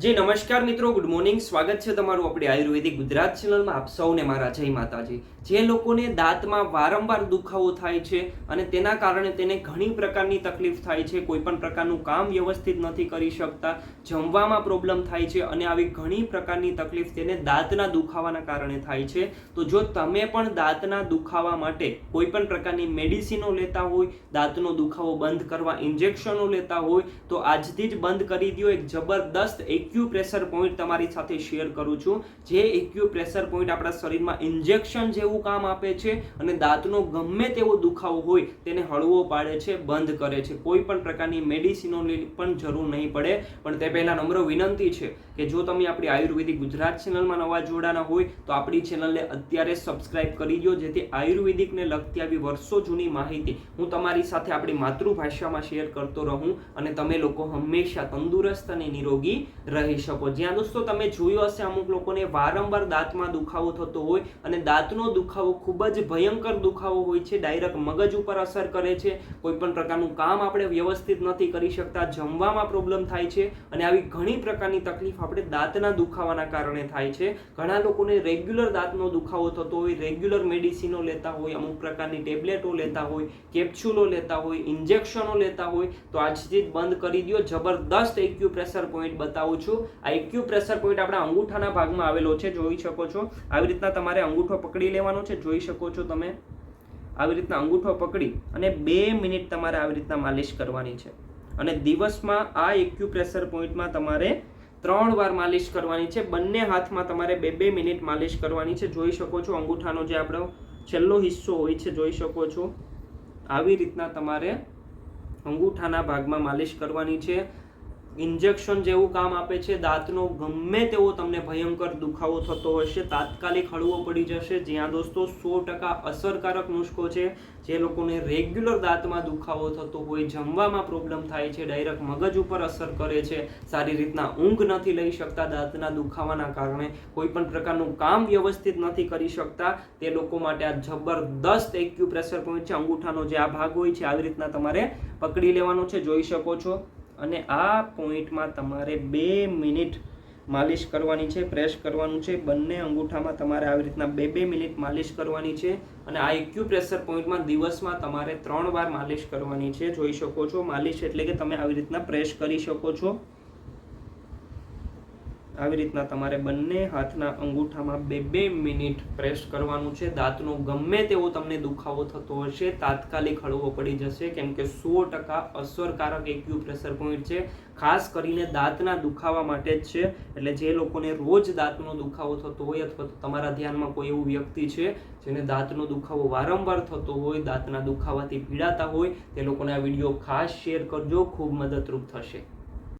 જી, નમસ્કાર મિત્રો. Good morning સ્વાગત છે તમારું આપણી આયુર્વેદિક ગુજરાત ચેનલમાં આપ સૌને મારા જય માતાજી. જે લોકોને દાંતમાં વારંવાર દુખાવો થાય છે અને તેના કારણે તેને ઘણી પ્રકારની તકલીફ થાય છે, કોઈ પણ પ્રકારનું કામ વ્યવસ્થિત નથી કરી શકતા, જમવામાં પ્રોબ્લેમ થાય છે અને આવી ઘણી પ્રકારની તકલીફ તેને દાંતના દુખાવાના કારણે થાય છે. તો જો તમે પણ દાંતના દુખાવા માટે કોઈ પણ પ્રકારની મેડિસિનો લેતા હોય, દાંતનો દુખાવો બંધ કરવા ઇન્જેક્શનો લેતા હોય, તો આજથી જ બંધ કરી દો. એક જબરદસ્ત એક્યુ પ્રેશર પોઈન્ટ તમારી સાથે શેર કરું છું. જે એક્યુ પ્રેશર પોઈન્ટ આપણા શરીરમાં ઇન્જેક્શન જેવું કામ આપે છે અને દાંતનો ગમે તેવો દુખાવો હોય તેને હળવો પાડે છે, બંધ કરે છે. કોઈ પણ પ્રકારની મેડિસિનોની પણ જરૂર નહીં પડે. પણ તે પહેલા નમ્ર વિનંતી છે કે જો તમે આપણી આયુર્વેદિક ગુજરાત ચેનલમાં નવા જોડાના હોય તો આપણી ચેનલને અત્યારે સબસ્ક્રાઇબ કરી દો, જેથી આયુર્વેદિકને લગતી આવી વર્ષો જૂની માહિતી હું તમારી સાથે આપણી માતૃભાષામાં શેર કરતો રહું અને તમે લોકો હંમેશા તંદુરસ્ત અને નિરોગી રહી શકો. જ્યાં દોસ્તો તમે જોયું હશે અમુક લોકોને વારંવાર દાંતમાં દુખાવો થતો હોય અને દાંતનો દુખાવો ખૂબ જ ભયંકર દુખાવો હોય છે, ડાયરેક્ટ મગજ ઉપર અસર કરે છે. કોઈ પણ પ્રકારનું કામ આપણે વ્યવસ્થિત નથી કરી શકતા, જમવામાં પ્રોબ્લેમ થાય છે અને આવી ઘણી પ્રકારની તકલીફ આપણે દાંતના દુખાવાના કારણે થાય છે. ઘણા લોકોને રેગ્યુલર દાંતનો દુખાવો થતો હોય, રેગ્યુલર મેડિસિનો લેતા હોય, અમુક પ્રકારની ટેબ્લેટો લેતા હોય, કેપ્સ્યુલો લેતા હોય, ઇન્જેક્શનો લેતા હોય, તો આજથી જ બંધ કરી દો જબરદસ્ત એક્યુપ્રેશર પોઈન્ટ બતાવું છું. આ એક્યુ પ્રેશર પોઈન્ટ આપણા અંગૂઠાના ભાગમાં આવેલો છે, જોઈ શકો છો. આવી રીતના તમારે અંગૂઠો પકડી લેવાનો છે, જોઈ શકો છો તમે. આવી રીતના અંગૂઠો પકડી અને બે મિનિટ તમારે આવી રીતના માલિશ કરવાની છે. અને દિવસમાં આ એક્યુ પ્રેશર પોઈન્ટમાં તમારે ત્રણ વાર માલિશ કરવાની છે. બંને હાથમાં તમારે બે બે મિનિટ માલિશ કરવાની છે. જોઈ શકો છો અંગૂઠાનો જે આપણો છેલ્લો હિસ્સો હોય છે, જોઈ શકો છો. આવી રીતના તમારે અંગૂઠાના ભાગમાં માલિશ કરવાની છે. ઇન્જેક્શન જેવું કામ આપે છે, દાંતનો ગમે તેવો તમને ભયંકર દુખાવો થતો હશે, તાત્કાલિક હળવો પડી જશે. જ્યાં દોસ્તો, સો ટકા અસરકારક નુસ્ખો છે. જે લોકોને રેગ્યુલર દાંતમાં દુખાવો થતો હોય, જમવામાં પ્રોબ્લેમ થાય છે, ડાયરેક્ટ મગજ ઉપર અસર કરે છે. સારી રીતના ઊંઘ નથી લઈ શકતા દાંતના દુખાવાના કારણે. કોઈ પણ પ્રકારનું કામ વ્યવસ્થિત નથી કરી શકતા. તે લોકો માટે આ જબરદસ્ત એક્યુ પ્રેશર પોઈન્ટ છે અંગૂઠાનો જે આ ભાગ હોય છે, આવી રીતના તમારે પકડી લેવાનો છે. જોઈ શકો છો. અને આ પોઈન્ટમાં તમારે બે મિનિટ માલિશ કરવાની છે, પ્રેસ કરવાનું છે. બંને અંગૂઠામાં તમારે આવી રીતના બે બે મિનિટ માલિશ કરવાની છે અને આ એક્યુપ્રેશર પોઈન્ટમાં દિવસમાં તમારે ત્રણ વાર માલિશ કરવાની છે. જોઈ શકો છો, માલિશ એટલે કે તમે આવી રીતના પ્રેસ કરી શકો છો. આવી રીતના તમારે બંને હાથના અંગૂઠામાં બે બે મિનિટ પ્રેસ કરવાનું છે. દાંતનો ગમે તેવો તમને દુખાવો થતો હશે, તાત્કાલિક હળવો પડી જશે, કેમ કે સો ટકા અસરકારક એક્યુ પ્રેશર પોઈન્ટ છે. ખાસ કરીને દાંતના દુખાવા માટે જ છે. એટલે જે લોકોને રોજ દાંતનો દુખાવો થતો હોય અથવા તો તમારા ધ્યાનમાં કોઈ એવું વ્યક્તિ છે જેને દાંતનો દુખાવો વારંવાર થતો હોય, દાંતના દુખાવાથી પીડાતા હોય, તે લોકોને આ વીડિયો ખાસ શેર કરજો. ખૂબ મદદરૂપ થશે.